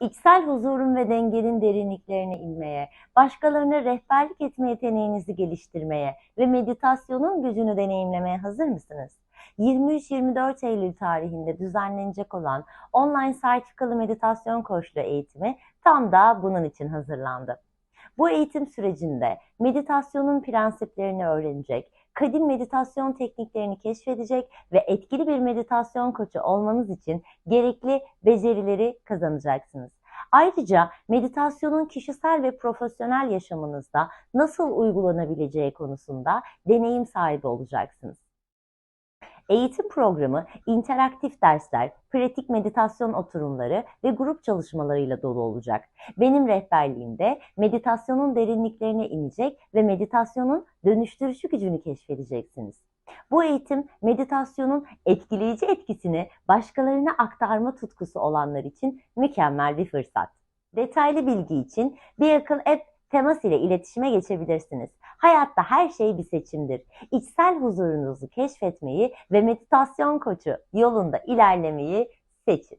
İçsel huzurun ve dengenin derinliklerine inmeye, başkalarına rehberlik etme yeteneğinizi geliştirmeye ve meditasyonun gücünü deneyimlemeye hazır mısınız? 23-24 Eylül tarihinde düzenlenecek olan online sertifikalı meditasyon koçluğu eğitimi tam da bunun için hazırlandı. Bu eğitim sürecinde meditasyonun prensiplerini öğrenecek, kadim meditasyon tekniklerini keşfedecek ve etkili bir meditasyon koçu olmanız için gerekli becerileri kazanacaksınız. Ayrıca meditasyonun kişisel ve profesyonel yaşamınızda nasıl uygulanabileceği konusunda deneyim sahibi olacaksınız. Eğitim programı interaktif dersler, pratik meditasyon oturumları ve grup çalışmalarıyla dolu olacak. Benim rehberliğimde meditasyonun derinliklerine inecek ve meditasyonun dönüştürücü gücünü keşfedeceksiniz. Bu eğitim meditasyonun etkileyici etkisini başkalarına aktarma tutkusu olanlar için mükemmel bir fırsat. Detaylı bilgi için bir akıl app temas ile iletişime geçebilirsiniz. Hayatta her şey bir seçimdir. İçsel huzurunuzu keşfetmeyi ve meditasyon koçu yolunda ilerlemeyi seçin.